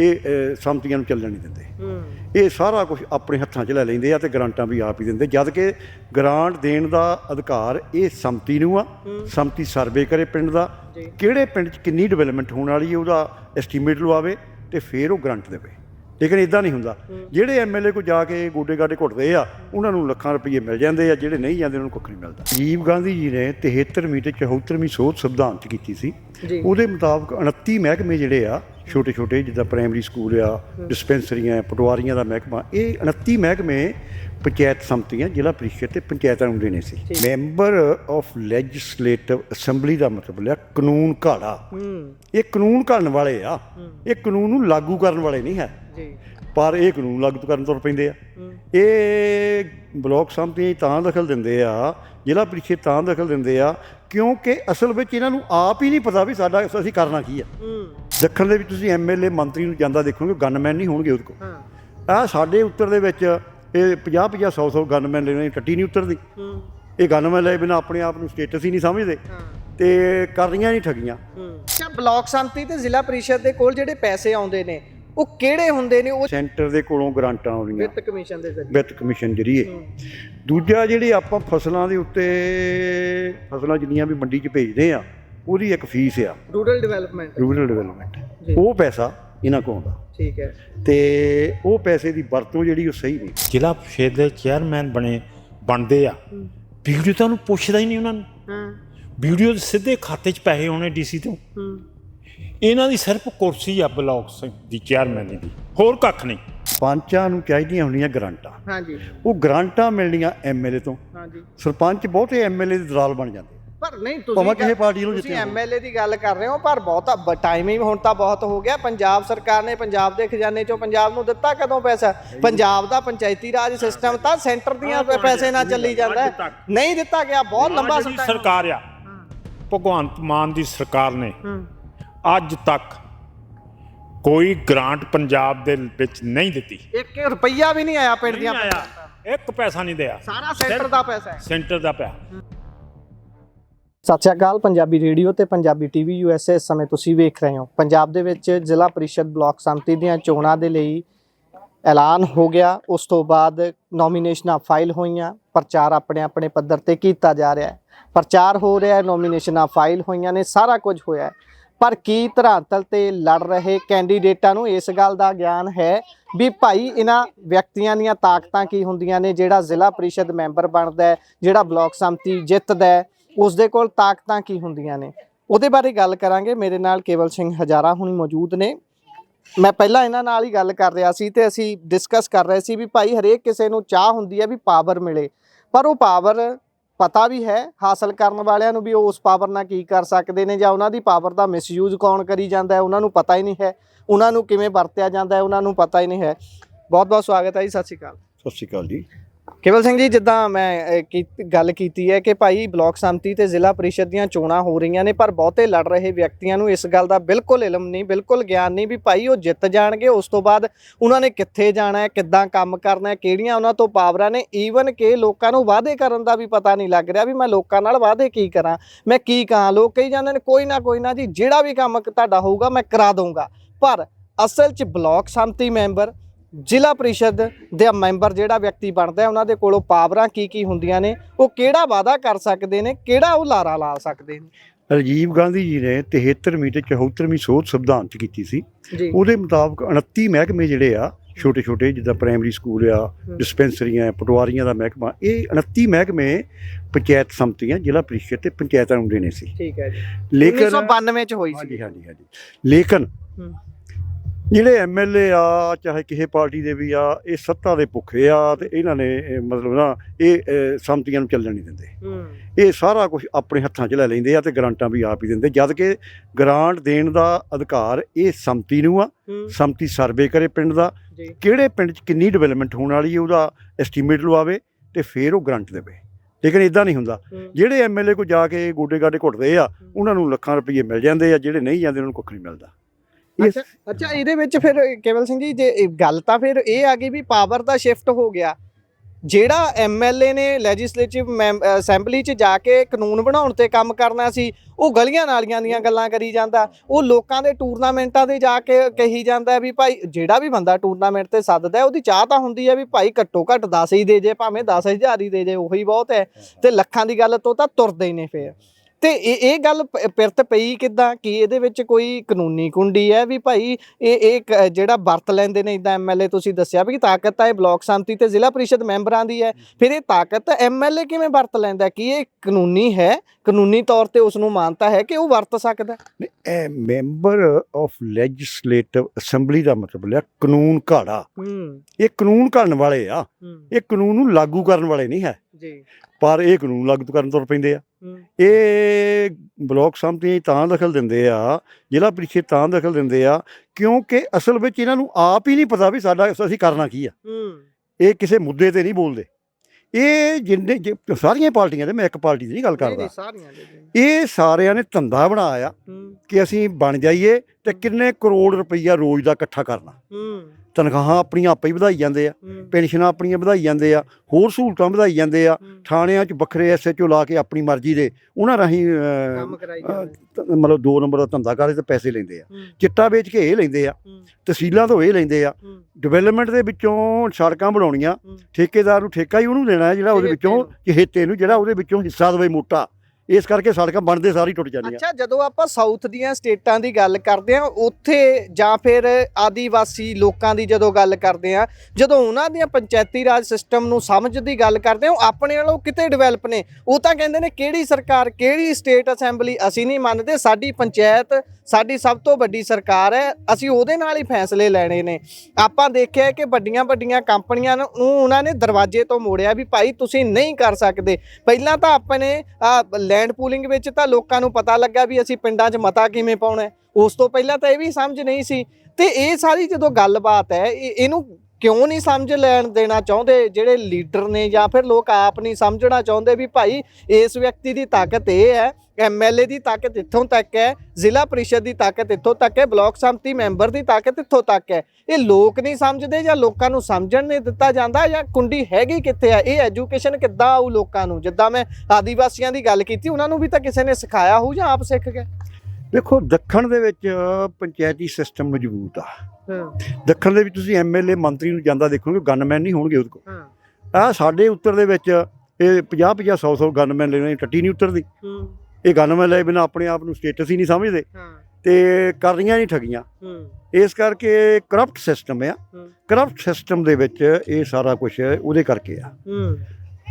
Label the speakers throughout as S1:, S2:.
S1: ਇਹ ਸੰਮਤੀਆਂ ਨੂੰ ਚੱਲਣ ਨਹੀਂ ਦਿੰਦੇ। ਇਹ ਸਾਰਾ ਕੁਝ ਆਪਣੇ ਹੱਥਾਂ 'ਚ ਲੈ ਲੈਂਦੇ ਆ ਤੇ ਗ੍ਰਾਂਟਾਂ ਵੀ ਆਪ ਹੀ ਦਿੰਦੇ। ਜਦ ਕਿ ਗ੍ਰਾਂਟ ਦੇਣ ਦਾ ਅਧਿਕਾਰ ਇਹ ਸੰਮਤੀ ਨੂੰ ਆ। ਸੰਮਤੀ ਸਰਵੇ ਕਰੇ ਪਿੰਡ ਦਾ। ਕਿਹੜੇ ਪਿੰਡ 'ਚ ਕਿੰਨੀ ਡਿਵੈਲਪਮੈਂਟ ਹੋਣ ਵਾਲੀ ਹੈ ਉਹਦਾ ਐਸਟੀਮੇਟ ਲਵਾਵੇ ਤੇ ਫਿਰ ਉਹ ਗ੍ਰਾਂਟ ਦੇਵੇ। ਲੇਕਿਨ ਇਦਾਂ ਨਹੀਂ ਹੁੰਦਾ। ਜਿਹੜੇ ਐਮਐਲਏ ਕੋ ਜਾ ਕੇ ਗੋਡੇ ਗਾਡੇ ਘੁੱਟਦੇ ਆ ਉਹਨਾਂ ਨੂੰ ਲੱਖਾਂ ਰੁਪਏ ਮਿਲ ਜਾਂਦੇ ਆ। ਜਿਹੜੇ ਨਹੀਂ ਜਾਂਦੇ ਉਹਨਾਂ ਨੂੰ ਕੁੱਖ ਨਹੀਂ ਮਿਲਦਾ। ਰਾਜੀਵ ਗਾਂਧੀ ਜੀ ਨੇ 73ਵੀਂ ਤੇ 74ਵੀਂ ਸੋਧ ਸੰਵਿਧਾਨ 'ਚ ਕੀਤੀ ਸੀ। ਉਹਦੇ ਮੁਤਾਬਕ 29 ਮਹਿਕਮੇ ਜਿਹੜੇ ਆ ਛੋਟੇ ਛੋਟੇ ਜਿੱਦਾਂ ਪ੍ਰਾਇਮਰੀ ਸਕੂਲ ਆ ਡਿਸਪੈਂਸਰੀਆਂ ਪਟਵਾਰੀਆਂ ਦਾ ਮਹਿਕਮਾ ਇਹ 29 ਮਹਿਕਮੇ ਪੰਚਾਇਤ ਸੰਮਤੀਆਂ ਜ਼ਿਲ੍ਹਾ ਪਰਿਸ਼ਦ ਤੇ ਪੰਚਾਇਤਾਂ ਨੂੰ ਦੇਣੇ ਸੀ। ਮੈਂਬਰ ਆਫ ਲੈਜਿਸਲੇਟਿਵ ਅਸੈਂਬਲੀ ਦਾ ਮਤਲਬ ਹੈ ਕਾਨੂੰਨ ਘਾੜਾ। ਇਹ ਕਾਨੂੰਨ ਘੜਨ ਵਾਲੇ ਆ। ਇਹ ਕਾਨੂੰਨ ਨੂੰ ਲਾਗੂ ਕਰਨ ਵਾਲੇ ਨਹੀਂ ਹੈ। ਪਰ ਇਹ ਕਾਨੂੰਨ ਲਾਗੂ ਕਰਨ ਤੁਰ ਪੈਂਦੇ ਆ। ਇਹ ਬਲਾਕ ਸੰਮਤੀਆਂ ਤਾਂ ਦਖਲ ਦਿੰਦੇ ਆ ਜ਼ਿਲ੍ਹਾ ਪਰਿਸ਼ਦ ਤਾਂ ਦਖਲ ਦਿੰਦੇ ਆ ਕਿਉਂਕਿ ਅਸਲ ਵਿੱਚ ਇਹਨਾਂ ਨੂੰ ਆਪ ਹੀ ਨਹੀਂ ਪਤਾ ਵੀ ਸਾਡਾ ਅਸੀਂ ਕਰਨਾ ਕੀ ਆ। ਦੱਖਣ ਦੇ ਵਿੱਚ ਤੁਸੀਂ ਐਮਐਲਏ ਮੰਤਰੀ ਨੂੰ ਜਾਂਦਾ ਦੇਖੋਗੇ ਗਨਮੈਨ ਨਹੀਂ ਹੋਣਗੇ ਉਹਦੇ ਕੋਲ। ਆ ਸਾਡੇ ਉੱਤਰ ਦੇ ਵਿੱਚ ਇਹ 50 50 100 100 ਗਨਮੈਨ ਲੈਣੇ ਟੱਟੀ ਨਹੀਂ ਉਤਰਦੀ। ਇਹ ਗਨਮੈਨ ਲਏ ਬਿਨਾ ਆਪਣੇ ਆਪ ਨੂੰ ਸਟੇਟਸ ਹੀ ਨਹੀਂ ਸਮਝਦੇ। ਤੇ ਕਰਨੀਆਂ ਨਹੀਂ ਠਗੀਆਂ।
S2: ਅੱਛਾ ਬਲਾਕ ਸੰਮਤੀ ਤੇ ਜ਼ਿਲ੍ਹਾ ਪਰਿਸ਼ਦ ਦੇ ਕੋਲ ਜਿਹੜੇ ਪੈਸੇ ਆਉਂਦੇ ਨੇ ਉਹ ਕਿਹੜੇ ਹੁੰਦੇ ਨੇ ਉਹ
S1: ਸੈਂਟਰ ਦੇ ਕੋਲੋਂ ਗ੍ਰਾਂਟਾਂ ਆਉਂਦੀਆਂ।
S2: ਵਿੱਤ ਕਮਿਸ਼ਨ ਦੇ ਜ਼ਰੀਏ।
S1: ਵਿੱਤ ਕਮਿਸ਼ਨ ਜਰੀਏ ਦੂਜਾ ਜਿਹੜੀ ਆਪਾਂ ਫਸਲਾਂ ਦੇ ਉੱਤੇ ਫਸਲਾਂ ਜਿੰਨੀਆਂ ਵੀ ਮੰਡੀ 'ਚ ਭੇਜਦੇ ਆ ਉਹਦੀ ਇੱਕ ਫੀਸ ਆ।
S2: Rural development.
S1: Rural development. ਉਹ ਪੈਸਾ ਇਹਨਾਂ ਕੋਲ ਆਉਂਦਾ।
S2: ਠੀਕ ਹੈ।
S1: ਤੇ ਉਹ ਪੈਸੇ ਦੀ ਵਰਤੋਂ ਜਿਹੜੀ ਉਹ ਸਹੀ ਨਹੀਂ।
S3: ਜ਼ਿਲ੍ਹਾ ਪਰਿਸ਼ਦ ਦੇ ਚੇਅਰਮੈਨ ਬਣੇ ਬਣਦੇ ਆ। ਵੀਡੀਓ ਤਾਂ ਉਹਨੂੰ ਪੁੱਛਦਾ ਹੀ ਨਹੀਂ ਉਹਨਾਂ ਨੂੰ।
S2: ਹਾਂ।
S3: ਵੀਡੀਓ ਸਿੱਧੇ ਖਾਤੇ 'ਚ ਪੈਸੇ ਆਉਣੇ ਡੀਸੀ ਤੋਂ।
S2: ਹੂੰ।
S3: ਇਹਨਾਂ ਦੀ ਸਿਰਫ ਕੁਰਸੀ ਆ ਬਲਾਕ ਸ- ਦੀ ਚੇਅਰਮੈਨ ਦੀ। ਹੋਰ ਕੱਖ ਨਹੀਂ।
S1: ਪੰਚਾਂ ਨੂੰ ਚਾਹੀਦੀਆਂ ਹੁੰਦੀਆਂ ਗ੍ਰਾਂਟਾਂ।
S2: ਹਾਂਜੀ।
S1: ਉਹ ਗ੍ਰਾਂਟਾਂ ਮਿਲਣੀਆਂ ਐਮਐਲਏ ਤੋਂ।
S2: ਹਾਂਜੀ।
S1: ਸਰਪੰਚ ਬਹੁਤੇ ਐਮਐਲਏ ਦੇ ਦਲਾਲ ਬਣ ਜਾਂਦੇ।
S2: ਪਰ ਨਹੀਂ
S1: ਭਾਵੇਂ
S2: ਤੁਸੀਂ
S1: ਕਿਸੇ ਪਾਰਟੀ ਨੂੰ
S2: ਤੁਸੀਂ
S1: ਜਿੱਤੇ ਹੋਣ।
S2: ਐਮਐਲਏ ਦੀ ਗੱਲ ਕਰ ਰਹੇ ਹੋ ਪਰ ਬਹੁਤਾ ਟਾਈਮਿੰਗ ਹੁਣ ਤਾਂ ਬਹੁਤ ਹੋ ਗਿਆ। ਪੰਜਾਬ ਸਰਕਾਰ ਨੇ ਪੰਜਾਬ ਦੇ ਖਜ਼ਾਨੇ ਚੋਂ ਪੰਜਾਬ ਨੂੰ ਦਿੱਤਾ ਕਦੋਂ ਪੈਸਾ? ਪੰਜਾਬ ਦਾ ਪੰਚਾਇਤੀ ਰਾਜ ਸਿਸਟਮ ਤਾਂ ਸੈਂਟਰ ਦੀਆਂ ਪੈਸੇ ਨਾਲ ਚੱਲੀ ਜਾਂਦਾ। ਨਹੀਂ ਦਿੱਤਾ ਗਿਆ ਬਹੁਤ ਲੰਬਾ
S3: ਸਰਕਾਰ ਆ। ਭਗਵੰਤ ਮਾਨ ਦੀ ਸਰਕਾਰ ਨੇ
S2: ਹੂੰ।
S3: ਅੱਜ ਤੱਕ ਕੋਈ ਗ੍ਰਾਂਟ ਪੰਜਾਬ ਦੇ ਵਿੱਚ ਨਹੀਂ ਦਿੱਤੀ।
S2: ਇੱਕ ਰੁਪਈਆ ਵੀ ਨਹੀਂ ਆਇਆ ਪਿੰਡ
S3: ਨਹੀਂ
S2: ਦੀਆਂ
S3: ਆਇਆ। ਇੱਕ ਪੈਸਾ ਨਹੀਂ ਦਿਆ।
S2: ਸਾਰਾ ਸੈਂਟਰ ਦਾ ਪੈਸਾ ਹੈ।
S3: ਸੈਂਟਰ ਦਾ ਪਿਆ।
S2: ਸਤਿ ਸ਼੍ਰੀ ਅਕਾਲ ਪੰਜਾਬੀ ਰੇਡੀਓ ਤੇ ਪੰਜਾਬੀ ਟੀਵੀ ਯੂਐਸਏ ਇਸ ਸਮੇਂ ਤੁਸੀਂ ਵੇਖ ਰਹੇ ਹੋ। ਪੰਜਾਬ ਦੇ ਵਿੱਚ ਜ਼ਿਲ੍ਹਾ ਪਰਿਸ਼ਦ ਬਲਾਕ ਸੰਮਤੀ ਦੀਆਂ ਚੋਣਾਂ ਦੇ ਲਈ ਐਲਾਨ ਹੋ ਗਿਆ। ਉਸ ਤੋਂ ਬਾਅਦ ਨੋਮੀਨੇਸ਼ਨਾਂ ਫਾਈਲ ਹੋਈਆਂ। ਪ੍ਰਚਾਰ ਆਪਣੇ ਆਪਣੇ ਪੱਧਰ ਤੇ ਕੀਤਾ ਜਾ ਰਿਹਾ ਹੈ। ਪ੍ਰਚਾਰ ਹੋ ਰਿਹਾ ਹੈ ਨੋਮੀਨੇਸ਼ਨਾਂ ਫਾਈਲ ਹੋਈਆਂ ਨੇ ਸਾਰਾ ਕੁਝ ਹੋਇਆ ਹੈ। ਪਰ ਕੀ ਧਰਾਤਲ ਤੇ ਲੜ ਰਹੇ ਕੈਂਡੀਡੇਟਾਂ ਨੂੰ ਇਸ ਗੱਲ ਦਾ ਗਿਆਨ ਹੈ ਵੀ ਭਾਈ ਇਹਨਾਂ ਵਿਅਕਤੀਆਂ ਦੀਆਂ ਤਾਕਤਾਂ ਕੀ ਹੁੰਦੀਆਂ ਨੇ? ਜਿਹੜਾ ਜ਼ਿਲ੍ਹਾ ਪਰਿਸ਼ਦ ਮੈਂਬਰ ਬਣਦਾ ਜਿਹੜਾ ਬਲਾਕ ਸੰਮਤੀ ਜਿੱਤਦਾ ਹੈ ਉਸ ਦੇ ਕੋਲ ਤਾਕਤਾਂ ਕੀ ਹੁੰਦੀਆਂ ਨੇ? ਉਹਦੇ ਬਾਰੇ ਗੱਲ ਕਰਾਂਗੇ। ਮੇਰੇ ਨਾਲ ਕੇਵਲ ਸਿੰਘ ਹਜ਼ਾਰਾ ਹੁਣੀ ਮੌਜੂਦ ਨੇ। ਮੈਂ ਪਹਿਲਾਂ ਇਹਨਾਂ ਨਾਲ ਹੀ ਗੱਲ ਕਰ ਰਿਹਾ ਸੀ ਤੇ ਅਸੀਂ ਡਿਸਕਸ ਕਰ ਰਹੇ ਸੀ ਵੀ ਭਾਈ ਹਰੇਕ ਕਿਸੇ ਨੂੰ ਚਾਹ ਹੁੰਦੀ ਹੈ ਵੀ ਪਾਵਰ ਮਿਲੇ। ਪਰ ਉਹ ਪਾਵਰ ਪਤਾ ਵੀ ਹੈ, ਹਾਸਲ ਕਰਨ ਵਾਲਿਆਂ ਨੂੰ ਵੀ ਉਹ ਉਸ ਪਾਵਰ ਨਾਲ ਕੀ ਕਰ ਸਕਦੇ ਨੇ ਜਾਂ ਉਹਨਾਂ ਦੀ ਪਾਵਰ ਦਾ ਮਿਸਯੂਜ਼ ਕੌਣ ਕਰੀ ਜਾਂਦਾ ਹੈ, ਉਹਨਾਂ ਨੂੰ ਪਤਾ ਹੀ ਨਹੀਂ ਹੈ। ਉਹਨਾਂ ਨੂੰ ਕਿਵੇਂ ਵਰਤਿਆ ਜਾਂਦਾ ਹੈ, ਉਹਨਾਂ ਨੂੰ ਪਤਾ ਹੀ ਨਹੀਂ ਹੈ। ਬਹੁਤ ਬਹੁਤ ਸਵਾਗਤ ਹੈ ਜੀ, ਸਤਿ ਸ਼੍ਰੀ ਅਕਾਲ।
S1: ਸਤਿ ਸ਼੍ਰੀ ਅਕਾਲ ਜੀ।
S2: ਕੇਵਲ ਸਿੰਘ ਜੀ ਜਿੱਦਾਂ ਮੈਂ ਅਹ, ਗੱਲ ਕੀਤੀ ਹੈ ਕਿ ਭਾਈ ਬਲਾਕ ਸੰਮਤੀ ਤੇ ਜ਼ਿਲ੍ਹਾ ਪਰਿਸ਼ਦ ਦੀਆਂ ਚੋਣਾਂ ਹੋ ਰਹੀਆਂ ਨੇ ਪਰ ਬਹੁਤੇ ਲੜ ਰਹੇ ਵਿਅਕਤੀਆਂ ਨੂੰ ਇਸ ਗੱਲ ਦਾ ਬਿਲਕੁਲ ਇਲਮ ਨਹੀਂ ਬਿਲਕੁਲ ਗਿਆਨ ਨਹੀਂ ਵੀ ਭਾਈ ਉਹ ਜਿੱਤ ਜਾਣਗੇ ਉਸ ਤੋਂ ਬਾਅਦ ਉਹਨਾਂ ਨੇ ਕਿੱਥੇ ਜਾਣਾ ਹੈ ਕਿੱਦਾਂ ਕੰਮ ਕਰਨਾ ਹੈ ਕਿਹੜੀਆਂ ਉਹਨਾਂ ਤੋਂ ਪਾਵਰਾਂ ਨੇ ਈਵਨ ਕਿ ਲੋਕਾਂ ਨੂੰ ਵਾਅਦੇ ਕਰਨ ਦਾ ਵੀ ਪਤਾ ਨਹੀਂ ਲੱਗ ਰਿਹਾ ਵੀ ਮੈਂ ਲੋਕਾਂ ਨਾਲ ਵਾਅਦੇ ਕੀ ਕਰਾਂ ਮੈਂ ਕੀ ਕਹਾਂ ਲੋਕ ਕਹੀ ਜਾਂਦੇ ਨੇ ਕੋਈ ਨਾ ਕੋਈ ਨਾ ਜੀ ਜਿਹੜਾ ਵੀ ਕੰਮ ਤੁਹਾਡਾ ਹੋਊਗਾ ਮੈਂ ਕਰਾ ਦਊਂਗਾ ਪਰ ਅਸਲ 'ਚ ਬਲਾਕ ਸੰਮਤੀ ਮੈਂਬਰ ਜ਼ਿਲ੍ਹਾ ਪਰਿਸ਼ਦ ਦੇ ਮੈਂਬਰ ਜਿਹੜਾ ਵਿਅਕਤੀ ਬਣਦਾ ਹੈ ਉਹਨਾਂ ਦੇ ਕੋਲੋਂ ਪਾਵਰਾਂ ਕੀ ਕੀ ਹੁੰਦੀਆਂ ਨੇ ਉਹ ਕਿਹੜਾ ਵਾਅਦਾ ਕਰ ਸਕਦੇ ਨੇ ਕਿਹੜਾ ਉਹ ਲਾਰਾ ਲਾ ਸਕਦੇ ਨੇ?
S1: ਰਾਜੀਵ ਗਾਂਧੀ ਜੀ ਨੇ 73ਵੀਂ ਤੇ 74ਵੀਂ ਸੋਧ ਸੰਵਿਧਾਨ 'ਚ ਕੀਤੀ ਸੀ।
S2: ਜੀ।
S1: ਉਹਦੇ ਮੁਤਾਬਕ 29 ਮਹਿਕਮੇ ਜਿਹੜੇ ਆ ਛੋਟੇ ਛੋਟੇ ਜਿੱਦਾਂ ਪ੍ਰਾਇਮਰੀ ਸਕੂਲ ਆ ਡਿਸਪੈਂਸਰੀਆਂ ਪਟਵਾਰੀਆਂ ਦਾ ਮਹਿਕਮਾ ਇਹ 29 ਮਹਿਕਮੇ ਪੰਚਾਇਤ ਸੰਮਤੀਆਂ ਜ਼ਿਲ੍ਹਾ ਪਰਿਸ਼ਦ ਤੇ ਪੰਚਾਇਤਾਂ ਨੂੰ ਦੇਣੇ ਸੀ।
S2: ਠੀਕ ਹੈ ਜੀ।
S1: ਲੇਕਿਨ
S2: 1992 ਚ ਹੋਈ ਸੀ।
S1: ਹਾਂਜੀ ਹਾਂਜੀ ਹਾਂਜੀ। ਲੇਕਿਨ
S2: ਹੂੰ।
S1: ਜਿਹੜੇ ਐਮਐਲਏ ਆ ਚਾਹੇ ਕਿਸੇ ਪਾਰਟੀ ਦੇ ਵੀ ਆ ਇਹ ਸੱਤਾ ਦੇ ਭੁੱਖੇ ਆ ਤੇ ਇਹਨਾਂ ਨੇ ਇਹ ਮਤਲਬ ਨਾ ਇਹ ਅ, ਸੰਮਤੀਆਂ ਨੂੰ ਚੱਲਣ ਨਹੀਂ ਦਿੰਦੇ। ਇਹ ਸਾਰਾ ਕੁਝ ਆਪਣੇ ਹੱਥਾਂ 'ਚ ਲੈ ਲੈਂਦੇ ਆ ਤੇ ਗ੍ਰਾਂਟਾਂ ਵੀ ਆਪ ਹੀ ਦਿੰਦੇ ਜਦ ਕਿ ਗ੍ਰਾਂਟ ਦੇਣ ਦਾ ਅਧਿਕਾਰ ਇਹ ਸੰਮਤੀ ਨੂੰ ਆ। ਸੰਮਤੀ ਸਰਵੇ ਕਰੇ ਪਿੰਡ ਦਾ।
S2: ਜੀ।
S1: ਕਿਹੜੇ ਪਿੰਡ 'ਚ ਕਿੰਨੀ ਡਿਵੈਲਪਮੈਂਟ ਹੋਣ ਵਾਲੀ ਹੈ ਉਹਦਾ ਐਸਟੀਮੇਟ ਲਵਾਵੇ ਤੇ ਫਿਰ ਉਹ ਗ੍ਰਾਂਟ ਦੇਵੇ। ਲੇਕਿਨ ਇਦਾਂ ਨਹੀਂ ਹੁੰਦਾ। ਜਿਹੜੇ ਐਮਐਲਏ ਕੋ ਜਾ ਕੇ ਗੋਡੇ ਗਾਡੇ ਘੁੱਟਦੇ ਆ ਉਹਨਾਂ ਨੂੰ ਲੱਖਾਂ ਰੁਪਏ ਮਿਲ ਜਾਂਦੇ ਆ ਜਿਹੜੇ ਨਹੀਂ ਜਾਂਦੇ ਉਹਨਾਂ ਨੂੰ ਕੁੱਖ ਨਹੀਂ ਮਿਲਦਾ।
S2: ਅੱਛਾ ਅੱਛਾ ਇਹਦੇ ਵਿੱਚ ਫਿਰ ਕੇਵਲ ਸਿੰਘ ਜੀ ਜੇ ਗੱਲ ਤਾਂ ਫਿਰ ਇਹ ਆ ਗਈ ਵੀ ਪਾਵਰ ਦਾ ਸ਼ਿਫਟ ਹੋ ਗਿਆ। ਜਿਹੜਾ ਐਮਐਲਏ ਨੇ ਲੈਜਿਸਲੇਟਿਵ ਅਸੈਂਬਲੀ 'ਚ ਜਾ ਕੇ ਕਾਨੂੰਨ ਬਣਾਉਣ ਤੇ ਕੰਮ ਕਰਨਾ ਸੀ ਉਹ ਗਲੀਆਂ ਨਾਲੀਆਂ ਦੀਆਂ ਗੱਲਾਂ ਕਰੀ ਜਾਂਦਾ। ਉਹ ਲੋਕਾਂ ਦੇ ਟੂਰਨਾਮੈਂਟਾਂ ਤੇ ਜਾ ਕੇ ਕਹੀ ਜਾਂਦਾ ਵੀ ਭਾਈ ਜਿਹੜਾ ਵੀ ਬੰਦਾ ਟੂਰਨਾਮੈਂਟ ਤੇ ਸੱਦਦਾ ਹੈ, ਉਹਦੀ ਚਾਹ ਤਾਂ ਹੁੰਦੀ ਹੈ ਵੀ ਭਾਈ ਘੱਟੋ ਘੱਟ 10 ਹੀ ਦੇ ਜੇ ਭਾਵੇਂ 10000 ਹੀ ਦੇ ਜੇ ਉਹੀ ਬਹੁਤ ਹੈ। ਤੇ ਲੱਖਾਂ ਦੀ ਗੱਲ ਤੋਂ ਤਾਂ ਤੁਰਦੇ ਹੀ ਨੇ ਫੇਰ। ਤੇ ਇਹ ਇਹ ਗੱਲ ਪ- ਪਿਰਤ ਪਈ ਕਿਦਾਂ? ਕਿ ਇਹਦੇ ਵਿੱਚ ਕੋਈ ਕਾਨੂੰਨੀ ਕੁੰਡੀ ਹੈ ਵੀ ਭਾਈ ਇਹ ਇਹ ਕ- ਜਿਹੜਾ ਵਰਤ ਲੈਂਦੇ ਨੇ ਇਦਾਂ ਐਮਐਲਏ ਤੁਸੀਂ ਦੱਸਿਆ ਵੀ ਤਾਕਤ ਤਾਂ ਇਹ ਬਲਾਕ ਸੰਮਤੀ ਤੇ ਜ਼ਿਲ੍ਹਾ ਪ੍ਰੀਸ਼ਦ ਮੈਂਬਰਾਂ ਦੀ ਹੈ। ਫਿਰ ਇਹ ਤਾਕਤ ਐਮਐਲਏ ਕਿਵੇਂ ਵਰਤ ਲੈਂਦਾ? ਕੀ ਇਹ ਕਾਨੂੰਨੀ ਹੈ? ਕਾਨੂੰਨੀ ਤੌਰ ਤੇ ਉਸ ਨੂੰ ਮਾਨਤਾ ਹੈ ਕਿ ਉਹ ਵਰਤ ਸਕਦਾ? ਹੈ?
S1: ਨਹੀਂ, ਇਹ ਮੈਂਬਰ ਆਫ ਲੈਜਿਸਲੇਟਿਵ ਅਸੈਂਬਲੀ ਦਾ ਮਤਲਬ ਲਿਆ ਕਾਨੂੰਨ ਘਾੜਾ।
S2: ਹੂੰ।
S1: ਇਹ ਕਾਨੂੰਨ ਘੜਨ ਵਾਲੇ ਆ।
S2: ਹੂੰ।
S1: ਇਹ ਕਾਨੂੰਨ ਨੂੰ ਲਾਗੂ ਕਰਨ ਵਾਲੇ ਨਹੀਂ ਹੈ।
S2: ਜੀ।
S1: ਪਰ ਇਹ ਕਾਨੂੰਨ ਲਾਗੂ ਕਰਨ ਤੁਰ ਪੈਂਦੇ ਆ। ਇਹ ਬਲਾਕ ਸੰਮਤੀਆਂ 'ਚ ਤਾਂ ਦਖਲ ਦਿੰਦੇ ਆ ਜ਼ਿਲ੍ਹਾ ਪ੍ਰੀਸ਼ਦ ਤਾਂ ਦਖਲ ਦਿੰਦੇ ਆ ਕਿਉਂਕਿ ਅਸਲ ਵਿੱਚ ਇਹਨਾਂ ਨੂੰ ਆਪ ਹੀ ਨਹੀਂ ਪਤਾ ਵੀ ਸਾਡਾ ਅਸੀਂ ਕਰਨਾ ਕੀ ਆ। ਇਹ ਕਿਸੇ ਮੁੱਦੇ ਤੇ ਨਹੀਂ ਬੋਲਦੇ। ਇਹ ਜਿੰਨੇ ਸਾਰੀਆਂ ਪਾਰਟੀਆਂ ਦੇ ਮੈਂ ਇੱਕ ਪਾਰਟੀ ਦੀ ਨਹੀਂ ਗੱਲ ਕਰਦਾ।
S2: ਨਹੀਂ ਸਾਰੀਆਂ ਦੇ ਦੇ।
S1: ਇਹ ਸਾਰਿਆਂ ਨੇ ਧੰਦਾ ਬਣਾਇਆ ਕਿ ਅਸੀਂ ਬਣ ਜਾਈਏ ਤੇ ਕਿੰਨੇ ਕਰੋੜ ਰੁਪਈਆ ਰੋਜ਼ ਦਾ ਇਕੱਠਾ ਕਰਨਾ।
S2: ਹੂੰ।
S1: ਤਨਖਾਹਾਂ ਆਪਣੀਆਂ ਆਪੇ ਹੀ ਵਧਾਈ ਜਾਂਦੇ ਆ ਪੈਨਸ਼ਨਾਂ ਆਪਣੀਆਂ ਵਧਾਈ ਜਾਂਦੇ ਆ ਹੋਰ ਸਹੂਲਤਾਂ ਵਧਾਈ ਜਾਂਦੇ ਆ। ਥਾਣਿਆਂ 'ਚ ਵੱਖਰੇ ਐਸਐਚਓ ਲਾ ਕੇ ਆਪਣੀ ਮਰਜ਼ੀ ਦੇ ਉਹਨਾਂ ਰਾਹੀਂ ਮਤਲਬ ਦੋ ਨੰਬਰ ਦਾ ਧੰਦਾ ਕਰਦੇ ਤੇ ਪੈਸੇ ਲੈਂਦੇ ਆ। ਚਿੱਟਾ ਵੇਚ ਕੇ ਇਹ ਲੈਂਦੇ ਆ ਤਹਿਸੀਲਾਂ ਤੋਂ ਇਹ ਲੈਂਦੇ ਆ ਡਿਵੈਲਪਮੈਂਟ ਦੇ ਵਿੱਚੋਂ ਸੜਕਾਂ ਬਣਾਉਣੀਆਂ। ਠੇਕੇਦਾਰ ਨੂੰ ਠੇਕਾ ਹੀ ਉਹਨੂੰ ਦੇਣਾ ਹੈ ਜਿਹੜਾ ਉਹਦੇ ਵਿੱਚੋਂ। ਚਹੇਤੇ ਨੂੰ ਜਿਹੜਾ ਉਹਦੇ ਵਿੱਚੋਂ ਹਿੱਸਾ ਦੇਵੇ ਮੋਟਾ। ਇਸ ਕਰਕੇ ਸੜਕਾਂ ਬਣਦੇ ਸਾਰੀ ਟੁੱਟ ਜਾਂਦੀਆਂ।
S2: ਅੱਛਾ, ਜਦੋਂ ਆਪਾਂ ਸਾਊਥ ਦੀਆਂ ਸਟੇਟਾਂ ਦੀ ਗੱਲ ਕਰਦੇ ਹਾਂ, ਉੱਥੇ ਜਾਂ ਫਿਰ ਆਦੀਵਾਸੀ ਲੋਕਾਂ ਦੀ ਜਦੋਂ ਗੱਲ ਕਰਦੇ ਹਾਂ, ਜਦੋਂ ਉਹਨਾਂ ਦੀਆਂ ਪੰਚਾਇਤੀ ਰਾਜ ਸਿਸਟਮ ਨੂੰ ਸਮਝ ਦੀ ਗੱਲ ਕਰਦੇ ਹਾਂ, ਉਹ ਆਪਣੇ ਨਾਲੋਂ ਕਿਤੇ ਡਿਵੈਲਪ ਨੇ? ਉਹ ਤਾਂ ਕਹਿੰਦੇ ਨੇ, ਕਿਹੜੀ ਸਰਕਾਰ, ਕਿਹੜੀ ਸਟੇਟ ਅਸੈਂਬਲੀ ਅਸੀਂ ਨਹੀਂ ਮੰਨਦੇ, ਸਾਡੀ ਪੰਚਾਇਤ ਸਾਡੀ ਸਭ ਤੋਂ ਵੱਡੀ ਸਰਕਾਰ ਹੈ, ਅਸੀਂ ਉਹਦੇ ਨਾਲ ਹੀ ਫੈਸਲੇ ਲੈਣੇ ਨੇ। ਆਪਾਂ ਦੇਖਿਆ ਕਿ ਵੱਡੀਆਂ ਵੱਡੀਆਂ ਕੰਪਨੀਆਂ ਨੂੰ ਉਹਨਾਂ ਨੇ ਦਰਵਾਜ਼ੇ ਤੋਂ ਮੋੜਿਆ ਵੀ ਭਾਈ ਤੁਸੀਂ ਨਹੀਂ ਕਰ ਸਕਦੇ। ਪਹਿਲਾਂ ਤਾਂ ਆਪਣੇ ਲੈਂਡ ਪੂਲਿੰਗ ਵਿੱਚ ਤਾਂ ਲੋਕਾਂ ਨੂੰ ਪਤਾ ਲੱਗਾ ਵੀ ਅਸੀਂ ਪਿੰਡਾਂ 'ਚ ਮਤਾ ਕਿਵੇਂ ਪਾਉਣਾ ਉਸ ਤੋਂ ਪਹਿਲਾਂ ਤਾਂ ਇਹ ਵੀ ਸਮਝ ਨਹੀਂ ਸੀ। ਤੇ ਇਹ ਸਾਰੀ ਜਦੋਂ ਗੱਲਬਾਤ ਹੈ ਇਹਨੂੰ ਕਿਉਂ ਨਹੀਂ ਸਮਝ ਲੈਣ ਦੇਣਾ ਚਾਹੁੰਦੇ ਜਿਹੜੇ ਲੀਡਰ ਨੇ ਜਾਂ ਫਿਰ ਲੋਕ ਆਪ ਨਹੀਂ ਸਮਝਣਾ ਚਾਹੁੰਦੇ ਵੀ ਭਾਈ ਇਸ ਵਿਅਕਤੀ ਦੀ ਤਾਕਤ ਇਹ ਹੈ ਐਮਐਲਏ ਦੀ ਤਾਕਤ ਇੱਥੋਂ ਤੱਕ ਹੈ, ਜ਼ਿਲ੍ਹਾ ਪ੍ਰੀਸ਼ਦ ਦੀ ਤਾਕਤ ਇੱਥੋਂ ਤੱਕ ਹੈ, ਬਲਾਕ ਸੰਮਤੀ ਮੈਂਬਰ ਦੀ ਤਾਕਤ ਇੱਥੋਂ ਤੱਕ ਹੈ। ਇਹ ਲੋਕ ਨਹੀਂ ਸਮਝਦੇ ਜਾਂ ਲੋਕਾਂ ਨੂੰ ਸਮਝਣ ਨਹੀਂ ਦਿੱਤਾ ਜਾਂਦਾ ਜਾਂ ਕੁੰਡੀ ਹੈਗੀ ਕਿੱਥੇ ਹੈ ਇਹ ਐਜੂਕੇਸ਼ਨ ਕਿੱਦਾਂ ਆਊ ਲੋਕਾਂ ਨੂੰ? ਜਿੱਦਾਂ ਮੈਂ ਆਦੀਵਾਸੀਆਂ ਦੀ ਗੱਲ ਕੀਤੀ, ਉਹਨਾਂ ਨੂੰ ਵੀ ਤਾਂ ਕਿਸੇ ਨੇ ਸਿਖਾਇਆ ਹੋਊ ਜਾਂ ਆਪ ਸਿੱਖ ਗਏ?
S1: ਦੇਖੋ ਦੱਖਣ ਦੇ ਵਿੱਚ ਪੰਚਾਇਤੀ ਸਿਸਟਮ ਮਜ਼ਬੂਤ ਆ।
S2: ਹਾਂ।
S1: ਦੱਖਣ ਦੇ ਵਿੱਚ ਤੁਸੀਂ ਐਮਐਲਏ ਮੰਤਰੀ ਨੂੰ ਜਾਂਦਾ ਦੇਖੋਗੇ ਗਨਮੈਨ ਨਹੀਂ ਹੋਣਗੇ ਉਹਦੇ ਕੋਲ।
S2: ਹਾਂ।
S1: ਆ ਸਾਡੇ ਉੱਤਰ ਦੇ ਵਿੱਚ ਇਹ 50 50 100 100 ਗਨਮੈਨ ਲੈਣੇ ਟੱਟੀ ਨਹੀਂ ਉਤਰਦੀ।
S2: ਹੂੰ।
S1: ਇਹ ਗਨਮੈਨ ਲੈ ਬਿਨਾ ਆਪਣੇ ਆਪ ਨੂੰ ਸਟੇਟਸ ਹੀ ਨਹੀਂ ਸਮਝਦੇ।
S2: ਹਾਂ।
S1: ਤੇ ਕਰ ਰਹੀਆਂ ਨਹੀਂ ਠਗੀਆਂ।
S2: ਹੂੰ।
S1: ਇਸ ਕਰਕੇ ਕਰਪਟ ਸਿਸਟਮ ਆ। ਕਰਪਟ ਸਿਸਟਮ ਦੇ ਵਿੱਚ ਇਹ ਸਾਰਾ ਕੁਝ ਉਹਦੇ ਕਰਕੇ ਆ।
S2: ਹੂੰ।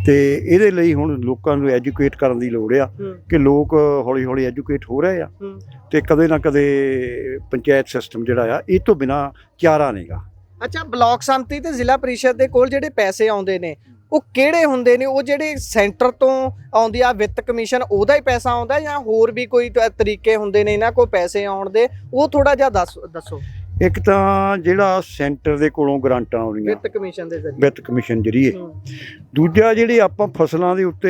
S1: ਤੇ ਇਹਦੇ ਲਈ ਹੁਣ ਲੋਕਾਂ ਨੂੰ ਐਜੂਕੇਟ ਕਰਨ ਦੀ ਲੋੜ ਆ ਕਿ ਲੋਕ ਹੌਲੀ ਹੌਲੀ ਐਜੂਕੇਟ ਹੋ ਰਹੇ ਆ। ਤੇ ਕਦੇ ਨਾ ਕਦੇ ਪੰਚਾਇਤ ਸਿਸਟਮ ਜਿਹੜਾ ਆ ਇਹ ਤੋਂ ਬਿਨਾ ਚਾਰਾ ਨਹੀਂਗਾ
S2: ਅੱਛਾ ਬਲਾਕ ਸੰਮਤੀ ਤੇ ਜ਼ਿਲ੍ਹਾ ਪ੍ਰੀਸ਼ਦ ਦੇ ਕੋਲ ਜਿਹੜੇ ਪੈਸੇ ਆਉਂਦੇ ਨੇ ਉਹ ਕਿਹੜੇ ਹੁੰਦੇ ਨੇ? ਉਹ ਜਿਹੜੇ ਸੈਂਟਰ ਤੋਂ ਆਉਂਦੀ ਆ ਵਿੱਤ ਕਮਿਸ਼ਨ ਉਹਦਾ ਹੀ ਪੈਸਾ ਆਉਂਦਾ ਜਾਂ ਹੋਰ ਵੀ ਕੋਈ ਤਰੀਕੇ ਹੁੰਦੇ ਨੇ ਇਹਨਾਂ ਕੋਲ ਪੈਸੇ ਆਉਣ ਦੇ? ਉਹ ਥੋੜਾ ਜਿਹਾ ਦੱਸ ਦੱਸੋ।
S1: ਇੱਕ ਤਾਂ ਜਿਹੜਾ ਸੈਂਟਰ ਦੇ ਕੋਲੋਂ ਗ੍ਰਾਂਟਾਂ ਆਉਂਦੀਆਂ।
S2: ਵਿੱਤ ਕਮਿਸ਼ਨ ਦੇ ਜ਼ਰੀਏ।
S1: ਵਿੱਤ ਕਮਿਸ਼ਨ ਜਰੀਏ। ਦੂਜਾ ਜਿਹੜੇ ਆਪਾਂ ਫਸਲਾਂ ਦੇ ਉੱਤੇ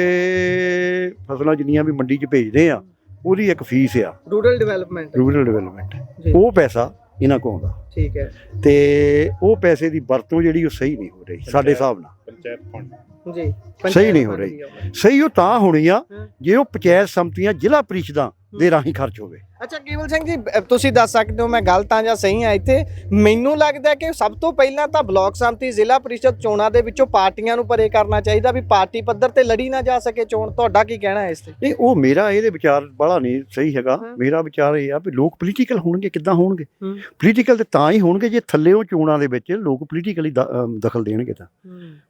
S1: ਫਸਲਾਂ ਜਿੰਨੀਆਂ ਵੀ ਮੰਡੀ 'ਚ ਭੇਜਦੇ ਆ ਉਹਦੀ ਇੱਕ ਫੀਸ ਆ।
S2: ਰੂਰਲ ਡਿਵੈਲਪਮੈਂਟ
S1: ਰੂਰਲ ਡਿਵੈਲਪਮੈਂਟ ਉਹ ਪੈਸਾ ਇਹਨਾਂ ਕੋਲ ਆਉਂਦਾ।
S2: ਠੀਕ ਹੈ।
S1: ਤੇ ਉਹ ਪੈਸੇ ਦੀ ਵਰਤੋਂ ਜਿਹੜੀ ਉਹ ਸਹੀ ਨਹੀਂ ਹੋ ਰਹੀ ਸਾਡੇ ਹਿਸਾਬ ਨਾਲ।
S3: ਪੰਚਾਇਤ ਫੰਡ।
S2: ਜੀ।
S1: ਸਹੀ ਨਹੀਂ ਹੋ ਰਹੀ। ਸਹੀ ਉਹ ਤਾਂ ਹੋਣੀ ਆ। ਜੇ ਉਹ ਪੰਚਾਇਤ ਸੰਮਤੀਆਂ ਜ਼ਿਲ੍ਹਾ ਪ੍ਰੀਸ਼ਦਾਂ ਦੇ ਰਾਹੀਂ ਖਰਚ ਹੋਵੇ।
S2: ਅੱਛਾ ਕੇਵਲ ਸਿੰਘ ਜੀ ਤੁਸੀਂ ਦੱਸ ਸਕਦੇ ਹੋ ਮੈਂ ਗਲਤ ਹਾਂ ਜਾਂ ਸਹੀ ਹਾਂ ਇੱਥੇ। ਮੈਨੂੰ ਲੱਗਦਾ ਕਿ ਸਭ ਤੋਂ ਪਹਿਲਾਂ ਤਾਂ ਬਲਾਕ ਸੰਮਤੀ ਜ਼ਿਲ੍ਹਾ ਪ੍ਰੀਸ਼ਦ ਚੋਣਾਂ ਦੇ ਵਿੱਚੋਂ ਪਾਰਟੀਆਂ ਨੂੰ ਪਰੇ ਕਰਨਾ ਚਾਹੀਦਾ ਵੀ ਪਾਰਟੀ ਪੱਧਰ ਤੇ ਲੜੀ ਨਾ ਜਾ ਸਕੇ ਚੋਣ। ਤੁਹਾਡਾ ਕੀ ਕਹਿਣਾ ਹੈ ਇਸ ਤੇ?
S1: ਨਹੀਂ ਉਹ ਮੇਰਾ ਇਹਦੇ ਵਿਚਾਰ ਬੜਾ ਨਹੀਂ ਸਹੀ ਹੈਗਾ। ਮੇਰਾ ਵਿਚਾਰ ਇਹ ਆ ਵੀ ਲੋਕ ਪੋਲੀਟੀਕਲ ਹੋਣਗੇ ਕਿੱਦਾਂ ਹੋਣਗੇ। ਪੋਲੀਟੀਕਲ ਤੇ ਤਾਂ ਹੀ ਹੋਣਗੇ ਜੇ ਥੱਲੇੋਂ ਚੋਣਾਂ ਦੇ ਵਿੱਚ ਲੋਕ ਪੋਲੀਟੀਕਲੀ ਦਖਲ ਦੇਣਗੇ ਤਾਂ।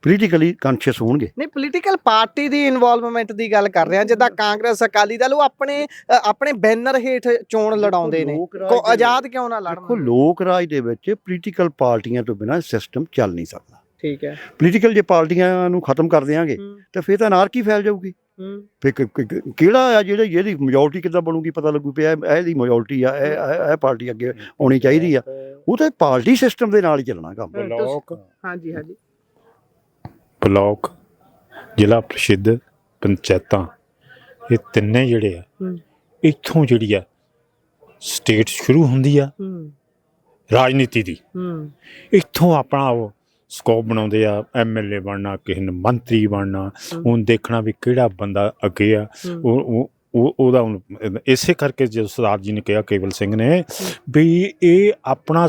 S1: ਪੋਲੀਟੀਕਲੀ ਕੌਨਸ਼ੀਅਸ ਹੋਣਗੇ।
S2: ਨਹੀਂ ਪੋਲੀਟੀਕਲ ਪਾਰਟੀ ਦੀ ਇਨਵੋਲਵਮੈਂਟ ਦੀ ਗੱਲ ਕਰ ਰਹੇ। ਹਾਂ ਜਿੱਦਾਂ ਕਾਂਗਰਸ ਅਕਾਲੀ ਦਲ ਉਹ ਆਪਣੇ ਅ, ਆਪਣੇ ਬੈਨਰ ਹੇਠ ਚੋਣ ਲੜਾਉਂਦੇ ਨੇ।
S1: ਲੋਕ ਰਾਜ
S2: ਕੋ
S1: ਦੇ-
S2: ਆਜ਼ਾਦ ਕਿਉਂ ਨਾ
S1: ਦੇਖੋ
S2: ਲੜਨ
S1: ਲੋਕ ਰਾਜ ਦੇ ਵਿੱਚ ਪੋਲੀਟੀਕਲ ਪਾਰਟੀਆਂ ਤੋਂ ਬਿਨਾਂ ਸਿਸਟਮ ਚੱਲ ਨਹੀਂ ਸਕਦਾ।
S2: ਠੀਕ ਹੈ।
S1: ਪੋਲੀਟੀਕਲ ਜੇ ਪਾਰਟੀਆਂ ਨੂੰ ਖਤਮ ਕਰ ਦਿਆਂਗੇ
S2: ਹੂੰ।
S1: ਤਾਂ ਫਿਰ ਤਾਂ ਅਨਾਰਕੀ ਫੈਲ ਜਾਊਗੀ।
S2: ਹੂੰ।
S1: ਫਿਰ ਕਿ- ਕਿ- ਕਿ- ਕਿਹੜਾ ਆ ਜਿਹੜਾ ਜਿਹਦੀ ਮੈਜੋਰਟੀ ਕਿੱਦਾਂ ਬਣੂਗੀ ਪਤਾ ਲੱਗੂ ਪਿਆ ਇਹ ਇਹਦੀ ਮੈਜੋਰਟੀ ਆ ਇਹ ਇਹ- ਇਹ ਪਾਰਟੀ ਅੱਗੇ ਆਉਣੀ ਚਾਹੀਦੀ ਆ। ਉਹ ਤਾਂ ਪਾਰਟੀ ਸਿਸਟਮ ਦੇ ਨਾਲ ਹੀ ਚੱਲਣਾ ਕੰਮ।
S2: ਹਾਂ,
S3: ਬਲਾਕ
S2: ਹਾਂਜੀ ਹਾਂਜੀ।
S3: ਬਲਾਕ। ਜ਼ਿਲ੍ਹਾ ਪ੍ਰੀਸ਼ਦ ਪੰਚਾਇਤਾਂ। ਇਹ ਤਿੰਨੇ ਜਿਹੜੇ ਆ ਇੱਥੋਂ ਜਿਹੜੀ ਆ ਸਟੇਟ ਸ਼ੁਰੂ ਹੁੰਦੀ ਆ ਰਾਜਨੀਤੀ ਦੀ। ਇੱਥੋਂ ਆਪਣਾ ਉਹ ਸਕੋਪ ਬਣਾਉਂਦੇ ਆ ਐਮਐਲਏ ਬਣਨਾ ਕਿਸੇ ਨੇ ਮੰਤਰੀ ਬਣਨਾ ਹੁਣ ਦੇਖਣਾ ਵੀ ਕਿਹੜਾ ਬੰਦਾ ਅੱਗੇ ਆ। ਉਹ ਉਹ ਉਹ- ਉਹਦਾ ਇਸੇ ਕਰਕੇ ਜਦੋਂ ਸਰਦਾਰ ਜੀ ਨੇ ਕਿਹਾ ਕੇਵਲ ਸਿੰਘ ਨੇ ਵੀ ਇਹ ਆਪਣਾ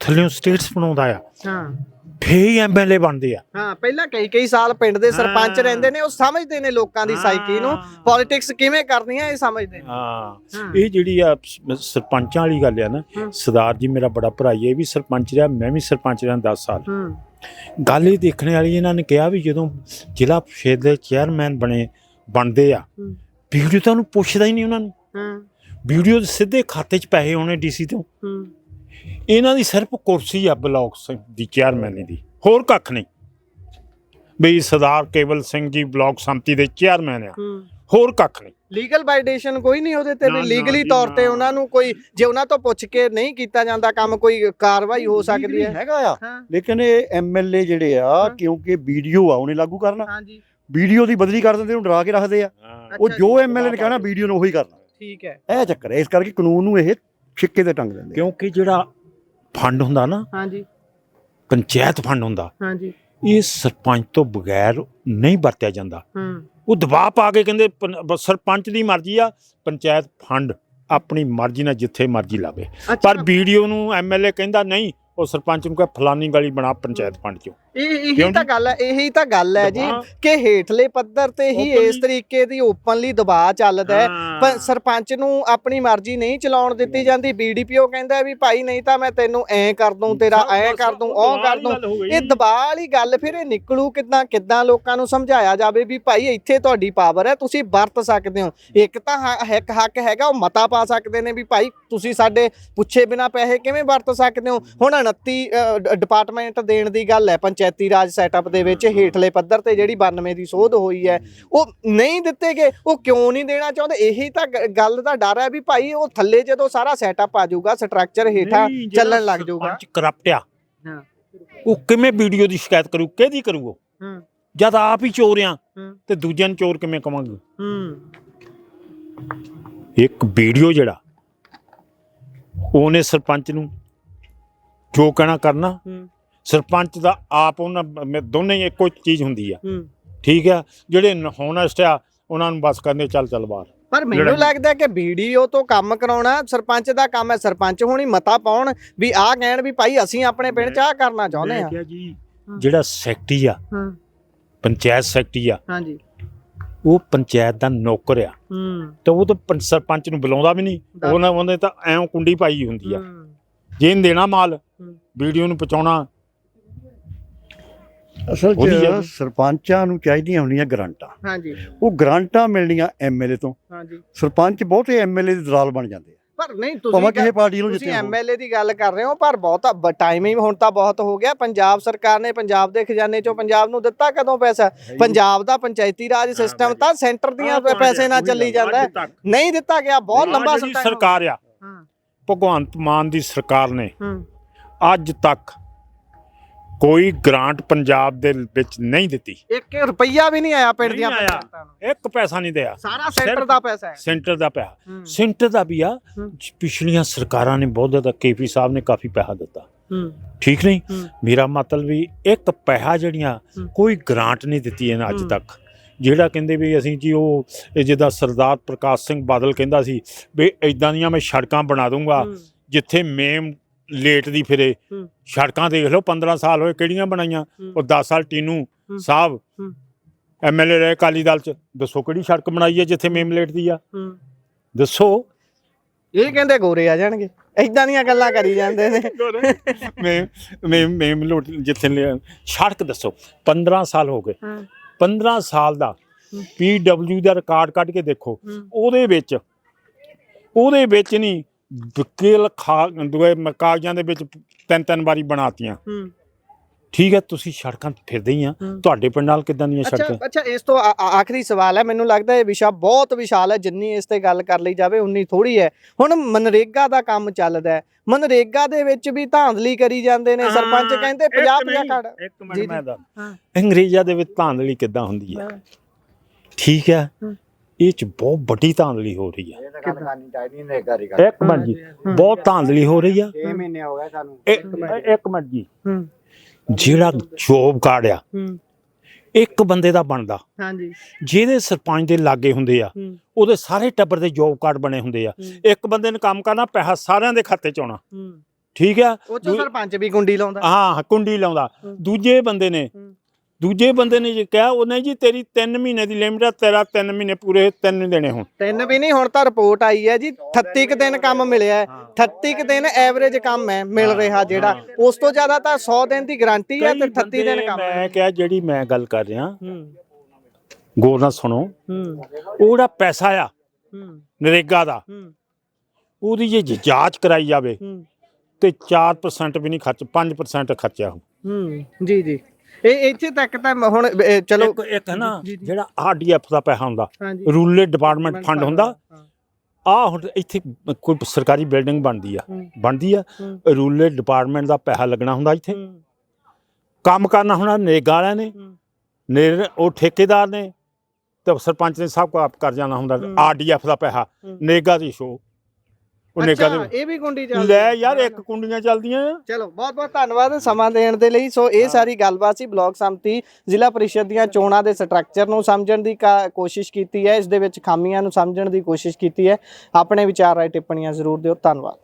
S3: ਥੱਲਿਓਂ ਸਟੇਟਸ ਬਣਾਉਂਦਾ ਆ।
S2: ਹਾਂ।
S3: ਫੇ ਹੀ ਐਮਐਲਏ ਬਣਦੇ ਆ।
S2: ਹਾਂ ਪਹਿਲਾਂ ਕਈ ਕਈ ਸਾਲ ਪਿੰਡ ਦੇ ਸਰਪੰਚ। ਰਹਿੰਦੇ ਨੇ ਉਹ ਸਮਝਦੇ ਨੇ ਲੋਕਾਂ ਦੀ ਸਾਈਕੀ ਨੂੰ ਪੋਲਿਟਿਕਸ ਕਿਵੇਂ ਕਰਨੀ ਹੈ ਇਹ ਸਮਝਦੇ ਨੇ।
S3: ਹਾਂ। ਇਹ ਜਿਹੜੀ ਆ ਸ- ਸਰਪੰਚਾਂ ਵਾਲੀ ਗੱਲ ਆ ਨਾ। ਸਰਦਾਰ ਜੀ ਮੇਰਾ ਬੜਾ ਭਰਾ ਹੀ ਹੈ, ਇਹ ਵੀ ਸਰਪੰਚ ਰਿਹਾ ਮੈਂ ਵੀ ਸਰਪੰਚ ਰਿਹਾ 10 ਸਾਲ।
S2: ਹੂੰ।
S3: ਗੱਲ ਇਹ ਦੇਖਣ ਵਾਲੀ ਇਹਨਾਂ ਨੇ ਕਿਹਾ ਵੀ ਜਦੋਂ ਜ਼ਿਲ੍ਹਾ ਪ੍ਰੀਸ਼ਦ ਦੇ ਚੇਅਰਮੈਨ ਬਣੇ ਬਣਦੇ ਆ
S2: ਹੂੰ।
S3: ਵੀਡੀਓ ਤਾਂ ਉਹਨੂੰ ਪੁੱਛਦਾ ਹੀ ਨਹੀਂ ਉਹਨਾਂ ਨੂੰ।
S2: ਹਾਂ।
S3: ਵੀਡੀਓ ਦੇ ਸਿੱਧੇ ਖਾਤੇ 'ਚ ਪੈਸੇ ਆਉਣੇ ਡੀਸੀ ਤੋਂ।
S2: ਹੂੰ।
S3: ਇਹਨਾਂ ਦੀ ਸਿਰਫ ਕੁਰਸੀ ਆ ਬਲਾਕ ਦੀ ਚੇਅਰਮੈਨ ਦੀ ਹੋਰ ਕੱਖ ਨਹੀਂ। ਬਈ ਸਰਦਾਰ ਕੇਵਲ ਸਿੰਘ ਜੀ ਬਲਾਕ ਸੰਮਤੀ ਦੇ ਚੇਅਰਮੈਨ ਆ ਹੋਰ ਕੱਖ ਨਹੀਂ।
S2: ਲੀਗਲ ਵਾਈਡੇਸ਼ਨ ਕੋਈ ਨਹੀਂ ਉਹਦੇ ਤੇ
S3: ਨਾ,
S2: ਵੀ
S3: ਨਾ
S2: ਲੀਗਲੀ
S3: ਜੀ,
S2: ਤੌਰ ਤੇ
S3: ਨਾ।
S2: ਉਹਨਾਂ ਨੂੰ ਕੋਈ ਜੇ ਉਹਨਾਂ ਤੋਂ ਪੁੱਛ ਕੇ ਨਹੀਂ ਕੀਤਾ ਜਾਂਦਾ ਕੰਮ ਕੋਈ ਕਾਰਵਾਈ ਹੋ ਸਕਦੀ ਹੈ।
S1: ਹੈਗਾ ਆ।
S2: ਹਾਂ।
S1: ਲੇਕਿਨ ਇਹ ਐਮਐਲਏ ਜਿਹੜੇ ਆ। ਕਿਉਂਕਿ ਵੀਡੀਓ ਆ ਉਹਨੇ ਲਾਗੂ ਕਰਨਾ।
S2: ਹਾਂਜੀ
S1: ਵੀਡੀਓ ਦੀ ਬਦਲੀ ਕਰ ਦਿੰਦੇ ਉਹਨੂੰ ਡਰਾ ਕੇ ਰੱਖਦੇ ਆ। ਉਹ
S2: ਅੱਛਾ
S1: ਜੋ
S2: ਜੀ।
S1: ਐਮਐਲਏ ਨੇ ਕਹਿਣਾ ਵੀਡੀਓ ਨੂੰ ਉਹੀ ਕਰਨਾ।
S2: ਠੀਕ ਹੈ।
S1: ਇਹ ਚੱਕਰ ਹੈ ਇਸ ਕਰਕੇ ਕਾਨੂੰਨ ਨੂੰ ਇਹ ਛਿੱਕੇ ਤੇ ਟੰਗ ਦਿੰਦੇ।
S3: ਕਿਉਂਕਿ ਜਿਹੜਾ ਫੰਡ ਹੁੰਦਾ ਨਾ
S2: ਹਾਂਜੀ।
S3: ਪੰਚਾਇਤ ਫੰਡ ਹੁੰਦਾ
S2: ਹਾਂਜੀ।
S3: ਇਹ ਸਰਪੰਚ ਤੋਂ ਬਗੈਰ ਨਹੀਂ ਵਰਤਿਆ ਜਾਂਦਾ।
S2: ਹੂੰ।
S3: ਉਹ ਦਬਾਅ ਪਾ ਕੇ ਕਹਿੰਦੇ ਪੰ- ਸਰਪੰਚ ਦੀ ਮਰਜ਼ੀ ਆ ਪੰਚਾਇਤ ਫੰਡ ਆਪਣੀ ਮਰਜ਼ੀ ਨਾਲ ਜਿੱਥੇ ਮਰਜ਼ੀ ਲਾਵੇ। ਪਰ ਵੀਡੀਓ ਨੂੰ ਐਮਐਲਏ ਕਹਿੰਦਾ ਨਹੀਂ ਉਹ ਸਰਪੰਚ ਨੂੰ ਕਹੇ ਫਲਾਨੀ ਗਲੀ ਬਣਾ ਪੰਚਾਇਤ ਫੰਡ ਚੋਂ।
S2: ਇਹ ਇਹੀ ਤਾਂ? ਗੱਲ ਹੈ ਇਹੀ ਤਾਂ ਗੱਲ ਹੈ ਜੀ। ਕਿ ਹੇਠਲੇ ਪੱਧਰ ਤੇ ਹੀ ਇਸ ਤਰੀਕੇ ਦੀ ਓਪਨਲੀ ਦਬਾਅ ਚੱਲਦਾ ਹੈ। ਪਰ ਸਰਪੰਚ ਨੂੰ ਆਪਣੀ ਮਰਜ਼ੀ ਨਹੀਂ ਚਲਾਉਣ ਦਿੱਤੀ ਜਾਂਦੀ ਬੀਡੀਪੀਓ ਕਹਿੰਦਾ ਵੀ ਭਾਈ ਨਹੀਂ ਤਾਂ ਮੈਂ ਤੈਨੂੰ ਐ ਕਰ ਦੂੰ ਤੇਰਾ ਐ ਕਰ ਦੂੰ
S3: ਉਹ
S2: ਕਰ ਦੂੰ। ਇਹ ਦਬਾਅ ਵਾਲੀ ਗੱਲ ਫਿਰ ਇਹ ਨਿਕਲੂ ਕਿਦਾਂ ਕਿਦਾਂ ਲੋਕਾਂ ਨੂੰ ਸਮਝਾਇਆ ਜਾਵੇ ਵੀ ਭਾਈ ਇੱਥੇ ਤੁਹਾਡੀ ਪਾਵਰ ਹੈ ਤੁਸੀਂ ਵਰਤ ਸਕਦੇ ਹੋ ਇੱਕ ਤਾਂ ਹ- ਇੱਕ ਹੱਕ ਹੈਗਾ ਉਹ ਮਤਾ ਪਾ ਸਕਦੇ ਨੇ ਵੀ ਭਾਈ ਤੁਸੀਂ ਸਾਡੇ ਪੁੱਛੇ ਬਿਨਾ ਪੈਸੇ ਕਿਵੇਂ ਵਰਤ ਸਕਦੇ ਹੋ ਹੁਣ 29 ਅ, ਡ- ਡਿਪਾਰਟਮੈਂਟ ਦੇਣ ਦੀ ਗੱਲ ਹੈ ਪੰਚਾਇਤੀ ਰਾਜ ਸੈਟਅਪ ਦੇ ਵਿੱਚ ਹੇਠਲੇ ਪੱਧਰ ਤੇ ਜਿਹੜੀ 92 ਦੀ ਸੋਧ ਹੋਈ ਹੈ ਉਹ ਨਹੀਂ ਦਿੱਤੇ ਗਏ ਉਹ ਕਿਉਂ ਨਹੀਂ ਦੇਣਾ ਚਾਹੁੰਦੇ? ਇਹੀ ਤਾਂ ਗੱਲ ਦਾ ਡਰ ਹੈ ਵੀ ਭਾਈ ਉਹ ਥੱਲੇ ਜਦੋਂ ਸਾਰਾ ਸੈਟਅਪ ਆ ਜਾਊਗਾ ਸਟਰਕਚਰ ਹੇਠਾਂ ਚੱਲਣ ਲੱਗ ਜਾਊਗਾ।
S3: ਕਰਪਟ ਆ
S2: ਹਾਂ।
S3: ਉਹ ਕਿਵੇਂ ਵੀਡੀਓ ਦੀ ਸ਼ਿਕਾਇਤ ਕਰੂ ਕਿਹਦੀ ਕਰੂ ਉਹ?
S2: ਹੂੰ।
S3: ਜਦ ਆਪ ਹੀ ਚੋਰ ਆ ਤੇ ਦੂਜਿਆਂ ਨੂੰ ਚੋਰ ਕਿਵੇਂ ਕਵਾਂਗੇ?
S2: ਹੂੰ।
S3: ਇੱਕ ਵੀਡੀਓ ਜਿਹੜਾ ਉਹਨੇ ਸਰਪੰਚ ਨੂੰ ਜੋ ਕਹਿਣਾ ਕਰਨਾ
S2: ਹੂੰ।
S3: ਸਰਪੰਚ ਦਾ ਆਪ ਉਹਨਾਂ ਮੈਂ- ਦੋਨੇ ਹੀ ਇੱਕੋ ਚੀਜ਼ ਹੁੰਦੀ ਆ।
S2: ਹੂੰ।
S3: ਠੀਕ ਆ? ਜਿਹੜੇ ਹੋਨੈਸਟ ਆ ਉਹਨਾਂ ਨੂੰ ਬਸ ਕਹਿੰਦੇ ਚੱਲ ਚੱਲ ਬਾਹਰ।
S2: ਪਰ ਮੈਨੂੰ
S3: ਜਿਹੜਾ-
S2: ਲੱਗਦਾ ਕਿ ਵੀਡੀਓ ਤੋਂ ਕੰਮ ਕਰਾਉਣਾ ਸਰਪੰਚ ਦਾ ਕੰਮ ਹੈ ਸਰਪੰਚ ਹੋਣੀ ਮਤਾ ਪਾਉਣ ਵੀ ਆਹ ਕਹਿਣ ਵੀ ਭਾਈ ਅਸੀਂ ਆਪਣੇ ਪਿੰਡ ਚ ਆਹ ਕਰਨਾ ਚਾਹੁੰਦੇ
S3: ਮੈਂ
S2: ਆ
S3: ਕਿਹਾ ਜੀ
S2: ਹਾਂ।
S3: ਜਿਹੜਾ ਸੈਕਟਰੀ ਆ
S2: ਹਾਂ।
S3: ਪੰਚਾਇਤ ਸੈਕਟਰੀ ਆ
S2: ਹਾਂਜੀ।
S3: ਉਹ ਪੰਚਾਇਤ ਦਾ ਨੌਕਰ ਆ।
S2: ਹੂੰ।
S3: ਤੇ ਉਹ ਤਾਂ ਪੰਚ- ਸਰਪੰਚ ਨੂੰ ਬੁਲਾਉਂਦਾ ਵੀ ਨਹੀਂ। ਉਹਨਾਂ ਉਹਨੇ ਤਾਂ ਐਂ ਕੁੰਡੀ ਪਾਈ ਹੁੰਦੀ ਆ।
S2: ਹੂੰ,
S3: ਜੇ ਇਹਨੂੰ ਦੇਣਾ ਮਾਲ
S2: ਹੂੰ।
S3: ਵੀਡੀਓ ਨੂੰ ਪਹੁੰਚਾਉਣਾ
S1: ਅਸਲ 'ਚ। ਸਰਪੰਚਾਂ ਨੂੰ ਚਾਹੀਦੀਆਂ ਹੁੰਦੀਆਂ ਗਰਾਂਟਾਂ।
S2: ਹਾਂਜੀ।
S1: ਉਹ ਗਰਾਂਟਾਂ ਮਿਲਣੀਆਂ ਐਮਐਲਏ ਤੋਂ।
S2: ਹਾਂਜੀ।
S1: ਸਰਪੰਚ ਬਹੁਤੇ ਐਮਐਲਏ ਦੇ ਦਲਾਲ ਬਣ ਜਾਂਦੇ ਆ।
S2: ਪਰ ਨਹੀਂ
S1: ਭਾਵੇਂ
S2: ਤੁਸੀਂ
S1: ਕਿਸੇ ਪਾਰਟੀ ਨੂੰ
S2: ਤੁਸੀਂ
S1: ਜਿੱਤੇ ਹੋਣ।
S2: ਐਮਐਲਏ ਦੀ ਗੱਲ ਕਰ ਰਹੇ ਹੋ ਪਰ ਬਹੁਤਾ ਟਾਈਮ ਹੀ ਹੁਣ ਤਾਂ ਬਹੁਤ ਹੋ ਗਿਆ। ਪੰਜਾਬ ਸਰਕਾਰ ਨੇ ਪੰਜਾਬ ਦੇ ਖਜ਼ਾਨੇ ਚੋਂ ਪੰਜਾਬ ਨੂੰ ਦਿੱਤਾ ਕਦੋਂ ਪੈਸਾ? ਪੰਜਾਬ ਦਾ ਪੰਚਾਇਤੀ ਰਾਜ ਸਿਸਟਮ ਤਾਂ ਸੈਂਟਰ ਦੀਆਂ ਪੈਸੇ ਨਾਲ ਚੱਲੀ ਜਾਂਦਾ। ਨਹੀਂ ਦਿੱਤਾ ਗਿਆ ਬਹੁਤ ਲੰਬਾ ਸਮਾਂ
S3: ਸਰਕਾਰ ਆ
S2: ਹਾਂ।
S3: ਭਗਵੰਤ ਮਾਨ ਦੀ ਸਰਕਾਰ ਨੇ
S2: ਹੂੰ।
S3: ਅੱਜ ਤੱਕ ਕੋਈ ਗ੍ਰਾਂਟ ਪੰਜਾਬ ਦੇ ਵਿੱਚ ਨਹੀਂ ਦਿੱਤੀ।
S2: ਇੱਕ ਰੁਪਈਆ ਵੀ ਨਹੀਂ ਆਇਆ ਪਿੰਡ
S3: ਨਹੀਂ
S2: ਦੀਆਂ
S3: ਆਇਆ।
S2: ਪੰਚਾਇਤਾਂ ਨੂੰ।
S3: ਇੱਕ ਪੈਸਾ ਨਹੀਂ ਦਿਆ।
S2: ਸਾਰਾ ਸੈਂਟਰ
S3: ਸਿਰਫ
S2: ਦਾ ਪੈਸਾ ਹੈ।
S3: ਸੈਂਟਰ ਦਾ ਪਿਆ।
S2: ਹੂੰ,
S3: ਸੈਂਟਰ ਦਾ ਵੀ ਆ।
S2: ਹੂੰ।
S3: ਪਿਛਲੀਆਂ ਸਰਕਾਰਾਂ ਨੇ ਬਹੁਤ ਜ਼ਿਆਦਾ ਕੇਪੀ ਸਾਹਿਬ ਨੇ ਕਾਫੀ ਪੈਸਾ ਦਿੱਤਾ।
S2: ਹੂੰ।
S3: ਠੀਕ ਨਹੀਂ?
S2: ਹੂੰ।
S3: ਮੇਰਾ ਮਤਲਬ ਵੀ ਇੱਕ ਪੈਸਾ ਜਿਹੜੀਆਂ
S2: ਹੂੰ।
S3: ਕੋਈ ਗ੍ਰਾਂਟ ਨਹੀਂ ਦਿੱਤੀ ਇਹਨਾਂ ਅੱਜ
S2: ਹੂੰ।
S3: ਤੱਕ। ਜਿਹੜਾ ਕਹਿੰਦੇ ਵੀ ਅਸੀਂ ਜੀ ਉਹ ਇਹ ਜਿੱਦਾਂ ਸਰਦਾਰ ਪ੍ਰਕਾਸ਼ ਸਿੰਘ ਬਾਦਲ ਕਹਿੰਦਾ ਸੀ ਵੀ ਇਦਾਂ ਦੀਆਂ ਮੈਂ ਸੜਕਾਂ ਬਣਾ ਦੂੰਗਾ।
S2: ਹੂੰ,
S3: ਜਿੱਥੇ ਮੇਮ ਲੇਟ ਦੀ ਫਿਰੇ
S2: ਹੂੰ।
S3: ਸੜਕਾਂ ਦੇਖ ਲਓ 15 ਸਾਲ ਹੋਏ ਕਿਹੜੀਆਂ ਬਣਾਈਆਂ
S2: ਹੂੰ।
S3: ਉਹ 10 ਸਾਲ ਟੀਨੂ
S2: ਹੂੰ।
S3: ਸਾਹਿਬ
S2: ਹੂੰ।
S3: ਐਮਐਲਏ ਰਹੇ ਅਕਾਲੀ ਦਲ ਚ ਦੱਸੋ ਕਿਹੜੀ ਸੜਕ ਬਣਾਈ ਹੈ ਜਿੱਥੇ ਮੇਮ ਲੇਟ ਦੀ ਆ
S2: ਹੂੰ।
S3: ਦੱਸੋ
S2: ਇਹ ਕਹਿੰਦੇ ਗੋਰੇ ਆ ਜਾਣਗੇ ਐਦਾਂ ਦੀਆਂ ਗੱਲਾਂ ਕਰੀ ਜਾਂਦੇ ਨੇ
S3: ਮੇਮ ਮੇਮ ਮੇਮ ਲੋਟ ਜਿੱਥੇ ਲਿਆ- ਸੜਕ ਦੱਸੋ 15 ਸਾਲ ਹੋ ਗਏ
S2: ਹਾਂ
S3: 15 ਸਾਲ ਦਾ
S2: ਹੂੰ।
S3: ਪੀਡਬਲਯੂ ਦਾ ਰਿਕਾਰਡ ਕੱਢ ਕੇ ਦੇਖੋ
S2: ਹੂੰ।
S3: ਉਹਦੇ ਵਿੱਚ ਉਹਦੇ ਵਿੱਚ ਨਹੀਂ ਵਕੀਲ ਖਾ ਦੂਏ ਕਾਗਜ਼ਾਂ ਦੇ ਵਿੱਚ ਤਿੰਨ ਤਿੰਨ ਵਾਰੀ ਬਣਾਤੀਆਂ।
S2: ਹੂੰ।
S3: ਠੀਕ ਹੈ ਤੁਸੀਂ ਸੜਕਾਂ ਤੇ ਫਿਰਦੇ ਹੀ ਆ। ਤੁਹਾਡੇ ਪਿੰਡ ਨਾਲ ਕਿਦਾਂ ਦੀਆਂ
S2: ਅੱਛਾ
S3: ਸੜਕਾਂ?
S2: ਅੱਛਾ ਇਸ ਤੋਂ ਆਖਰੀ ਸਵਾਲ ਹੈ। ਮੈਨੂੰ ਲੱਗਦਾ ਇਹ ਵਿਸ਼ਾ ਬਹੁਤ ਵਿਸ਼ਾਲ ਹੈ। ਜਿੰਨੀ ਇਸ ਤੇ ਗੱਲ ਕਰ ਲਈ ਜਾਵੇ ਉਨੀ ਥੋੜੀ ਹੈ। ਹੁਣ ਮਨਰੇਗਾ ਦਾ ਕੰਮ ਚੱਲਦਾ ਹੈ। ਮਨਰੇਗਾ ਦੇ ਵਿੱਚ ਵੀ ਧਾਂਦਲੀ ਕਰੀ ਜਾਂਦੇ ਨੇ। ਸਰਪੰਚ ਕਹਿੰਦੇ
S3: ਇੱਕ
S2: 50
S3: ਨਹੀਂ,
S2: 50 ਕਾਰਡ।
S3: ਇੱਕ ਮਿੰਟ। ਮੈਂ ਦੱਸ।
S2: ਹਾਂ।
S3: ਅੰਗਰੇਜ਼ਾਂ ਦੇ ਵਿੱਚ ਧਾਂਦਲੀ ਕਿੱਦਾਂ ਹੁੰਦੀ ਹੈ। ਠੀਕ ਹੈ।
S2: ਹੂੰ।
S3: ਇਹ ਚ ਬਹੁਤ ਵੱਡੀ ਧਾਂਦਲੀ ਹੋ ਰਹੀ
S4: ਗੱਲ
S3: ਇੱਕ ਮਿੰਟ ਜੀ ਬਹੁਤ ਧਾਂਦਲੀ ਹੋ ਰਹੀ ਆ।
S4: 6 ਮਹੀਨੇ ਹੋ ਗਏ ਸਾਨੂੰ।
S3: ਇੱਕ ਇੱਕ ਮਿੰਟ ਜੀ।
S2: ਹੂੰ।
S3: ਜਿਹੜਾ ਜੋਬ ਕਾਰਡ ਆ
S2: ਹੂੰ।
S3: ਇੱਕ ਬੰਦੇ ਦਾ ਬਣਦਾ।
S2: ਹਾਂਜੀ।
S3: ਜਿਹਦੇ ਸਰਪੰਚ ਦੇ ਲਾਗੇ ਹੁੰਦੇ ਆ ਉਹਦੇ ਸਾਰੇ ਟੱਬਰ ਦੇ ਜੋਬ ਕਾਰਡ ਬਣੇ ਹੁੰਦੇ ਆ। ਇੱਕ ਬੰਦੇ ਨੇ ਕੰਮ ਕਰਨਾ ਪੈਸਾ ਸਾਰਿਆਂ ਦੇ ਖਾਤੇ ਚ ਆਉਣਾ।
S2: ਹੂੰ।
S3: ਠੀਕ ਆ?
S2: ਉਹ ਚੋਂ ਸਰਪੰਚ ਵੀ ਗੁੰਡੀ ਲਾਉਂਦਾ।
S3: ਹਾਂ ਕੁੰਡੀ ਲਾਉਂਦਾ। ਦੂਜੇ ਬੰਦੇ ਨੇ
S2: ਹੂੰ।
S3: ਦੂਜੇ ਬੰਦੇ ਨੇ ਜੇ ਕਿਹਾ ਉਹਨੇ ਜੀ ਤੇਰੀ 3 ਮਹੀਨੇ ਦੀ ਲਿਮਟ ਆ ਤੇਰਾ 3 ਮਹੀਨੇ ਪੂਰੇ ਤਿੰਨ ਦੇਣੇ ਹੁਣ।
S2: ਤਿੰਨ ਵੀ ਨਹੀਂ ਹੁਣ ਤਾਂ ਰਿਪੋਰਟ ਆਈ ਹੈ ਜੀ 38 ਕੁ ਦਿਨ ਕੰਮ ਮਿਲਿਆ ਹੈ 38 ਕੁ ਦਿਨ ਐਵਰੇਜ ਕੰਮ ਹੈ ਮਿਲ ਰਿਹਾ ਜਿਹੜਾ। ਉਸ ਤੋਂ ਜ਼ਿਆਦਾ ਤਾਂ 100 ਦਿਨ ਦੀ ਗਾਰੰਟੀ ਹੈ ਤੇ
S3: ਕਈ
S2: 38 ਦਿਨ ਕੰਮ ਹੈ।
S3: ਮੈਂ ਕਿਹਾ ਜਿਹੜੀ ਮੈਂ ਗੱਲ ਕਰ ਰਿਹਾ
S2: ਹੂੰ।
S3: ਗੌਰ ਨਾਲ ਸੁਣੋ।
S2: ਹੂੰ।
S3: ਉਹ ਜਿਹੜਾ ਪੈਸਾ ਆ
S2: ਹੂੰ।
S3: ਨਰੇਗਾ ਦਾ।
S2: ਹੂੰ।
S3: ਉਹਦੀ ਜੇ ਜ- ਜਾਂਚ ਕਰਾਈ ਜਾਵੇ
S2: ਹੂੰ।
S3: ਤੇ 4% ਵੀ ਨਹੀਂ ਖਰਚ 5% ਖਰਚਿਆ ਹੋ
S2: ਹੂੰ। ਜੀ ਜੀ। ਇਹ ਇੱਥੇ ਤੱਕ ਤਾਂ ਮ- ਹੁਣ ਚਲੋ
S3: ਇੱਕ ਇੱਕ ਹੈ ਨਾ
S2: ਜੀ, ਜੀ।
S3: ਜਿਹੜਾ ਆਰਡੀਐਫ ਦਾ ਪੈਸਾ ਹੁੰਦਾ
S2: ਹਾਂਜੀ
S3: ਰੂਰਲ ਡਿਪਾਰਟਮੈਂਟ ਫੰਡ ਹੁੰਦਾ
S2: ਹਾਂ।
S3: ਆ ਹੁਣ ਇੱਥੇ ਕੋਈ ਸਰਕਾਰੀ ਬਿਲਡਿੰਗ ਬਣਦੀ ਆ
S2: ਹੂੰ,
S3: ਬਣਦੀ ਆ
S2: ਹੂੰ,
S3: ਰੂਰਲ ਡਿਪਾਰਟਮੈਂਟ ਦਾ ਪੈਸਾ ਲੱਗਣਾ ਹੁੰਦਾ ਇੱਥੇ
S2: ਹੂੰ,
S3: ਕੰਮ ਕਰਨਾ ਹੁੰਦਾ ਨਰੇਗਾ ਵਾਲਿਆਂ ਨੇ
S2: ਹੂੰ,
S3: ਨੇਰ ਉਹ ਠੇਕੇਦਾਰ ਨੇ ਤੇ ਸਰਪੰਚ ਨੇ ਸਭ ਕੁਝ ਆਪ ਕਰ ਜਾਣਾ ਹੁੰਦਾ
S2: ਹੂੰ।
S3: ਆਰਡੀਐਫ ਦਾ ਪੈਸਾ
S2: ਹੂੰ।
S3: ਨੇਗਾ ਦੀ ਸ਼ੋ ਉਹ ਨੇਗਾ
S2: ਅੱਛਾ
S3: ਦੇ
S2: ਇਹ ਵੀ ਗੁੰਡੀ ਚੱਲਦੀ
S3: ਲੈ। ਯਾਰ ਇੱਕ ਕੁੰਡੀਆਂ ਚੱਲਦੀਆਂ ਆ।
S2: ਚਲੋ ਬਹੁਤ ਬਹੁਤ ਧੰਨਵਾਦ ਸਮਾਂ ਦੇਣ ਦੇ ਲਈ। ਸੋ ਇਹ ਸਾਰੀ ਗੱਲਬਾਤ ਸੀ ਬਲਾਕ ਸੰਮਤੀ ਜ਼ਿਲ੍ਹਾ ਪਰਿਸ਼ਦ ਦੀਆਂ ਚੋਣਾਂ ਦੇ ਸਟਰਕਚਰ ਨੂੰ ਸਮਝਣ ਦੀ ਕੋਸ਼ਿਸ਼ ਕੀਤੀ ਹੈ। ਇਸ ਦੇ ਵਿੱਚ ਖਾਮੀਆਂ ਨੂੰ ਸਮਝਣ ਦੀ ਕੋਸ਼ਿਸ਼ ਕੀਤੀ ਹੈ। ਆਪਣੇ ਵਿਚਾਰ ਰਾਏ ਟਿੱਪਣੀਆਂ ਜ਼ਰੂਰ ਦਿਓ। ਧੰਨਵਾਦ।